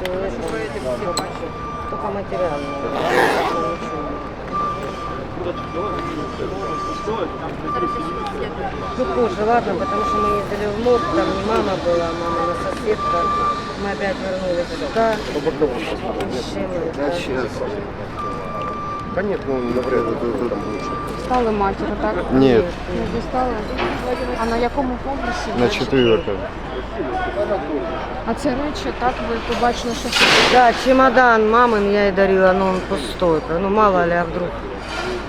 все это. Только материально. Ну позже, ладно, потому что мы ездили в МОК, там не мама была, а мама соседка. Мы опять вернулись сюда. С чем это? Сейчас. Да нет, ну навряд ли тут, тут лучше. Стали матір, так? Ні, Не застали. А на якому поверсі? на ви? четвертом. А це речі, так, ви побачили, що це Да, чемодан мамин я ей дарила, но он пустой. Ну мало ли, а вдруг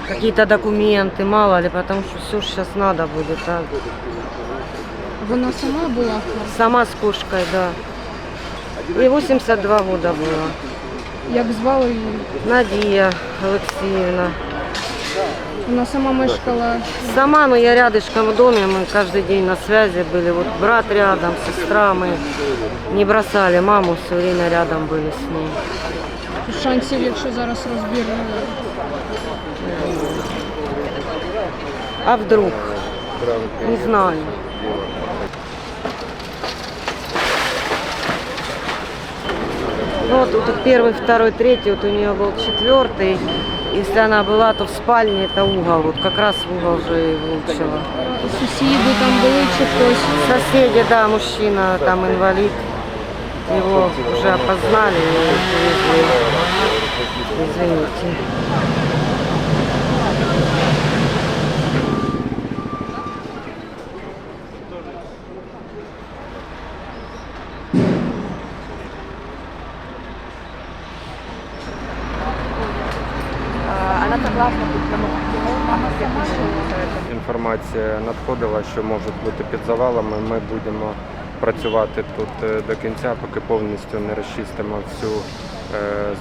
какие-то документы, мало ли, потому что все сейчас надо будет. А. вона сама була? Сама с кошкой, да. Ей 82 года было. Як звали її? Надія Олексіївна. Вона сама мешкала. Сама, но я рядышком в доме, мы каждый день на связи были. Вот брат рядом, сестра, мы не бросали маму, все время рядом были с ней. Шансів, якщо зараз розбір. А вдруг? Не знаю. Ну, вот тут первый, второй, третий, вот у нее был четвертый. Если она была, то в спальне это угол, вот как раз в угол же и влучила. Сусіди там були чи хтось. Соседи, да, мужчина, там инвалид. Его уже опознали и привезли. Извините. Інформація надходила, що можуть бути під завалами. Ми будемо працювати тут е, до кінця, поки повністю не розчистимо всю е,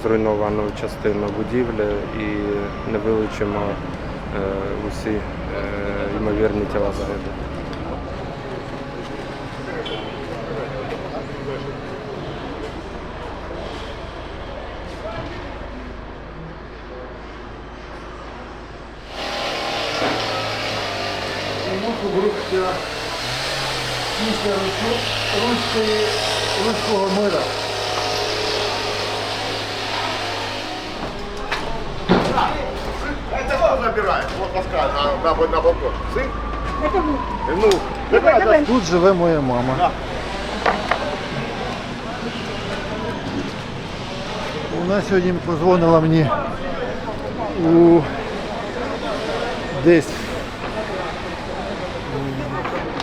зруйновану частину будівлі і не вилучимо е, усі е, ймовірні тіла загиблих. Рухся після руської, руського мира. Это кто забирает? Вот Паскаль на, на, на балкон. Сын? Это Ну, давай, давай. Тут живе моя мама. Вона сьогодні позвонила мені у десь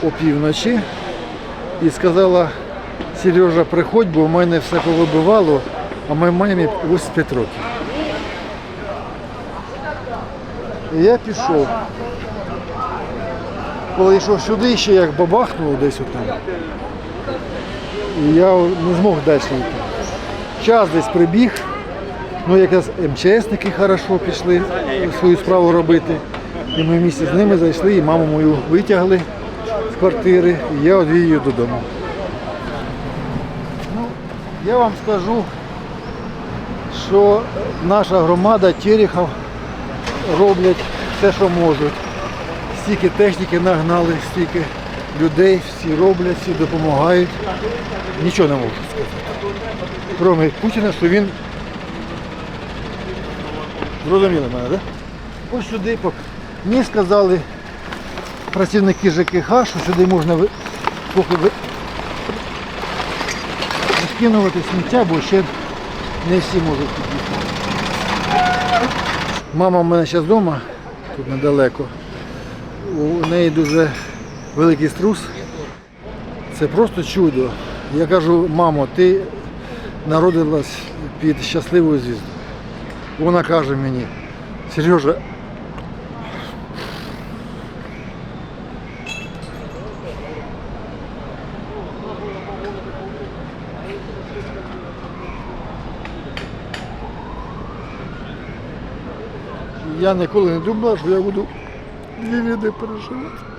опівночі і сказала, Сережа, приходь, бо в мене все повибивало, а моїй мамі 85 років. І я пішов. Коли йшов сюди, ще як бабахнуло десь отам. І я не змог далі йти. Час десь прибіг, ну якраз МЧСники хорошо пішли свою справу робити. І ми місці з ними зайшли, і маму мою витягли з квартири, і я одвів її додому. Ну, я вам скажу, що наша громада Терехов роблять все, що можуть. Стільки техніки нагнали, стільки людей, всі роблять, всі допомагають. Нічого не можу сказати. Кроме Путіна, що він зрозуміли мене, так? Да? Ось сюди мені сказали працівники ЖКХ, що сюди можна ви- поки ви... скинувати сміття, бо ще не всі можуть під'їхати. Мама в мене зараз вдома, тут недалеко. У неї дуже великий струс. Це просто чудо. Я кажу, мамо, ти народилась під щасливою звіздою. Вона каже мені, Сережа, я ніколи не думала, що я буду дві війни переживати.